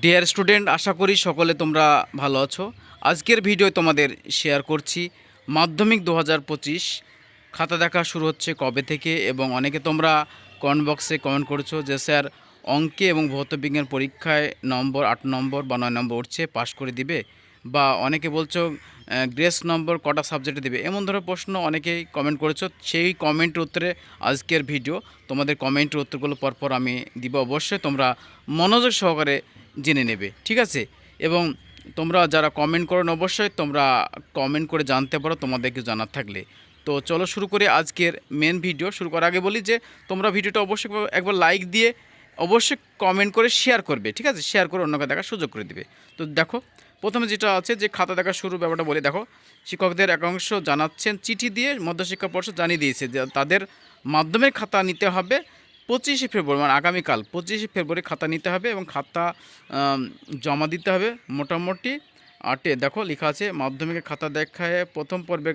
Dear student আশা করি সকলে তোমরা ভালো আছো। আজকের ভিডিও তোমাদের শেয়ার করছি, মাধ্যমিক দু হাজার পঁচিশ খাতা দেখা শুরু হচ্ছে কবে থেকে এবং অনেকে তোমরা কমেন্ট বক্সে কমেন্ট করছ যে, স্যার, অঙ্কে এবং ভৌতবিজ্ঞান পরীক্ষায় নম্বর আট নম্বর বা নয় নম্বর উঠছে পাশ করে দিবে? বা অনেকে বলছো গ্রেস নম্বর কটা সাবজেক্টে দেবে? এমন ধরনের প্রশ্ন অনেকেই কমেন্ট করেছ। সেই কমেন্টের উত্তরে আজকের ভিডিও তোমাদের কমেন্টের উত্তরগুলো পরপর আমি দিব। অবশ্যই তোমরা মনোযোগ সহকারে জেনে নেবে ঠিক আছে? এবং তোমরা যারা কমেন্ট করো না, অবশ্যই তোমরা কমেন্ট করে জানতে পারো তোমাদেরকে জানার থাকলে। তো চলো শুরু করে আজকের মেন ভিডিও শুরু করার আগে বলি যে তোমরা ভিডিওটা অবশ্যই একবার লাইক দিয়ে অবশ্যই কমেন্ট করে শেয়ার করবে ঠিক আছে? শেয়ার করে অন্যকে দেখার সুযোগ করে দিবে। তো দেখো প্রথমে যেটা আছে যে খাতা দেখা শুরু ব্যাপারটা বলে। দেখো শিক্ষকদের একাংশ জানাচ্ছেন চিঠি দিয়ে মধ্যশিক্ষা পর্ষদ জানিয়ে দিয়েছে যে তাদের মাধ্যমে খাতা নিতে হবে। পঁচিশে ফেব্রুয়ারি মানে আগামীকাল, পঁচিশে ফেব্রুয়ারি খাতা নিতে হবে এবং খাতা জমা দিতে হবে মোটামুটি। আটে, দেখো লেখা আছে মাধ্যমিকের খাতা দেখায়, প্রথম পর্বে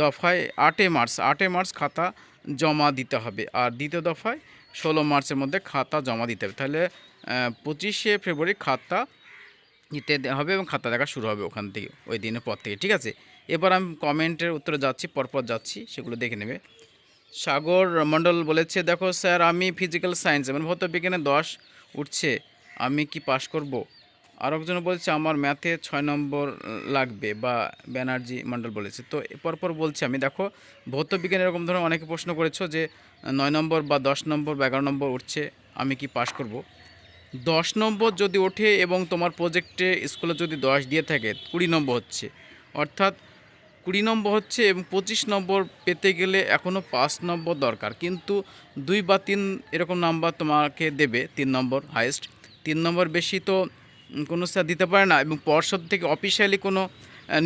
দফায় আটে মার্চ আটে মার্চ খাতা জমা দিতে হবে আর দ্বিতীয় দফায় ষোলো মার্চের মধ্যে খাতা জমা দিতে হবে। তাহলে পঁচিশে ফেব্রুয়ারি খাতা নিতে হবে এবং খাতা দেখা শুরু হবে ওখান থেকে, ওই দিনের পর থেকে, ঠিক আছে? এবার আমি কমেন্টের উত্তরে যাচ্ছি, পরপর যাচ্ছি, সেগুলো দেখে নেবে। সাগর মণ্ডল বলেছে, দেখো স্যার, আমি ফিজিক্যাল সায়েন্স মানে ভৌত বিজ্ঞানে দশ উঠছে, আমি কি পাশ করব? আর একজন বলছে, আমার ম্যাথে ছয় নম্বর লাগবে, বা ব্যানার্জি মণ্ডল বলেছে। তো পরপর বলছি, আমি দেখো, ভৌত বিজ্ঞানে এরকম ধরনের অনেকে প্রশ্ন করেছ যে, নয় নম্বর বা দশ নম্বর বা এগারো নম্বর উঠছে, আমি কি পাশ করব? দশ নম্বর যদি ওঠে এবং তোমার প্রজেক্টে স্কুলে যদি দশ দিয়ে থাকে, কুড়ি নম্বর হচ্ছে। অর্থাৎ কুড়ি নম্বর হচ্ছে এবং পঁচিশ নম্বর পেতে গেলে এখনও পাঁচ নম্বর দরকার। কিন্তু দুই বা তিন এরকম নাম্বার তোমাকে দেবে, তিন নম্বর হাইয়েস্ট তিন নম্বর বেশি তো কোনো স্যার দিতে পারে না এবং পর্ষদ থেকে অফিসিয়ালি কোনো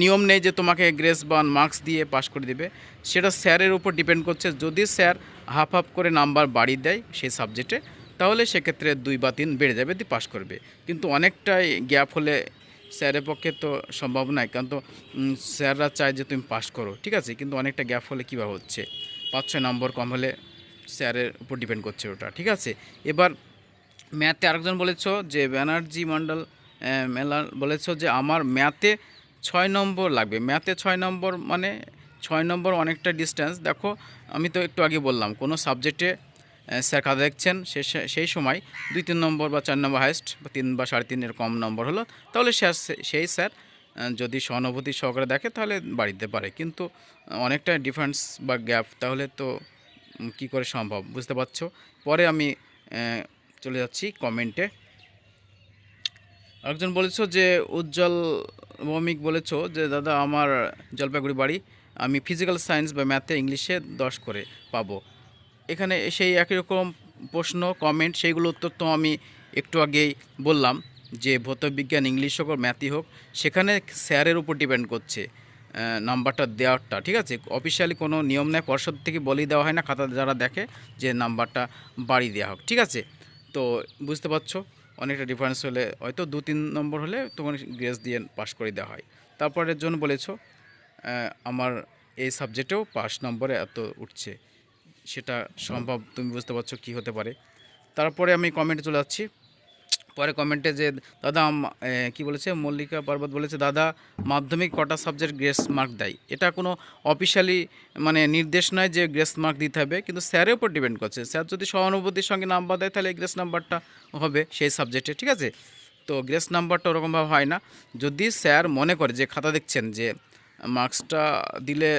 নিয়ম নেই যে তোমাকে গ্রেস বা মার্কস দিয়ে পাশ করে দিবে। সেটা স্যারের উপর ডিপেন্ড করছে। যদি স্যার হাফ হাফ করে নাম্বার বাড়িয়ে দেয় সেই সাবজেক্টে তাহলে সেক্ষেত্রে দুই বা তিন বেড়ে যাবে, দিয়ে পাশ করবে। কিন্তু অনেকটাই গ্যাপ হলে স্যারের পক্ষে তো সম্ভব নয়, কারণ তো স্যাররা চায় যে তুমি পাস করো, ঠিক আছে? কিন্তু অনেকটা গ্যাপ হলে কীভাবে হচ্ছে? পাঁচ, ছয় নম্বর কম হলে স্যারের উপর ডিপেন্ড করছে ওটা, ঠিক আছে? এবার ম্যাথে আরেকজন বলেছ যে, ব্যানার্জি মণ্ডল মেলা বলেছ যে, আমার ম্যাথে ছয় নম্বর লাগবে। ম্যাথে ছয় নম্বর মানে ছয় নম্বর অনেকটা ডিস্টেন্স দেখো, আমি তো একটু আগে বললাম, কোনো সাবজেক্টে স্যার খাতা দেখছেন সেই সময় দুই তিন নম্বর বা চার নম্বর হাইস্ট বা তিন বা সাড়ে তিনের কম নম্বর হলো। তাহলে স্যার সেই স্যার যদি সহানুভূতি সহকারে দেখে তাহলে বাড়িতে পারে। কিন্তু অনেকটা ডিফারেন্স বা গ্যাপ তাহলে তো কি করে সম্ভব? বুঝতে পারছ? পরে আমি চলে যাচ্ছি কমেন্টে একজন বলেছ যে, উজ্জ্বল ভৌমিক বলেছ যে, দাদা, আমার জলপাইগুড়ি বাড়ি আমি ফিজিক্যাল সায়েন্স বা ম্যাথে ইংলিশে দশ করে পাবো। এখানে সেই একই রকম প্রশ্ন কমেন্ট সেইগুলো উত্তর তো আমি একটু আগেই বললাম যে ভৌতবিজ্ঞান ইংলিশ হোক, ম্যাথই হোক, সেখানে স্যারের উপর ডিপেন্ড করছে নাম্বারটা দেওয়ারটা, ঠিক আছে? অফিসিয়ালি কোনো নিয়ম নেই, পর্ষদ থেকে বলেই দেওয়া হয় না, খাতা যারা দেখে যে নাম্বারটা বাড়িয়ে দেওয়া হোক, ঠিক আছে? তো বুঝতে পারছ, অনেকটা ডিফারেন্স হলে হয়তো দু, তিন নম্বর হলে তোমার গ্রেস দিয়ে পাস করে দেওয়া হয়। তারপরের জন্য বলেছ আমার এই সাবজেক্টেও পাস নম্বরে এত উঠছে। সেটা সম্ভব তুমি বুঝতে পারছ কি হতে পারে। তারপরে আমি কমেন্টে চলে যাচ্ছি। পরে কমেন্টে যে দাদা কি বলেছে? মল্লিকা পর্বত বলেছে দাদা মাধ্যমিক কটা সাবজেক্ট গ্রেস মার্ক দেয়? এটা কোনো অফিসিয়ালি মানে নির্দেশ নয় যে গ্রেস মার্ক দিতে হবে কিন্তু স্যারের উপর ডিপেন্ড করছে। স্যার যদি সহানুভূতির সঙ্গে নাম্বার দেয় তাহলে গ্রেস নাম্বারটা হবে সেই সাবজেক্টে ঠিক আছে? তো গ্রেস নাম্বারটা ওরকমভাবে হয় না। যদি স্যার মনে করে যে খাতা দেখছেন যে মার্কসটা দিলে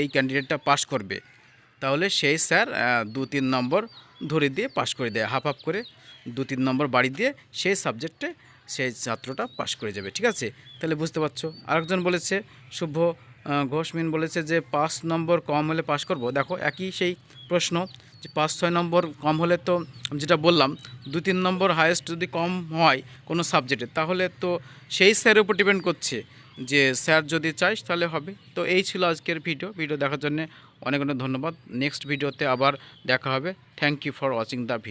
এই ক্যান্ডিডেটটা পাস করবে তাহলে সেই স্যার দু তিন নম্বর ধরে দিয়ে পাশ করে দেয় হাফ হাফ করে দু তিন নম্বর বাড়ি দিয়ে সেই সাবজেক্টে সেই ছাত্রটা পাশ করে যাবে, ঠিক আছে? তাহলে বুঝতে পারছ? আরেকজন বলেছে, শুভ ঘোষমিন বলেছে যে পাঁচ নম্বর কম হলে পাশ করব। দেখো, একই সেই প্রশ্ন যে পাঁচ ছয় নম্বর কম হলে তো যেটা বললাম, দু তিন নম্বর হায়েস্ট যদি কম হয় কোনো সাবজেক্টে তাহলে তো সেই স্যারের উপর ডিপেন্ড করছে। যে স্যার যদি চাইস তাহলে হবে। তো এই ছিল আজকের ভিডিও। ভিডিও দেখার জন্য অনেক অনেক ধন্যবাদ। নেক্সট ভিডিওতে আবার দেখা হবে। Thank you for watching the video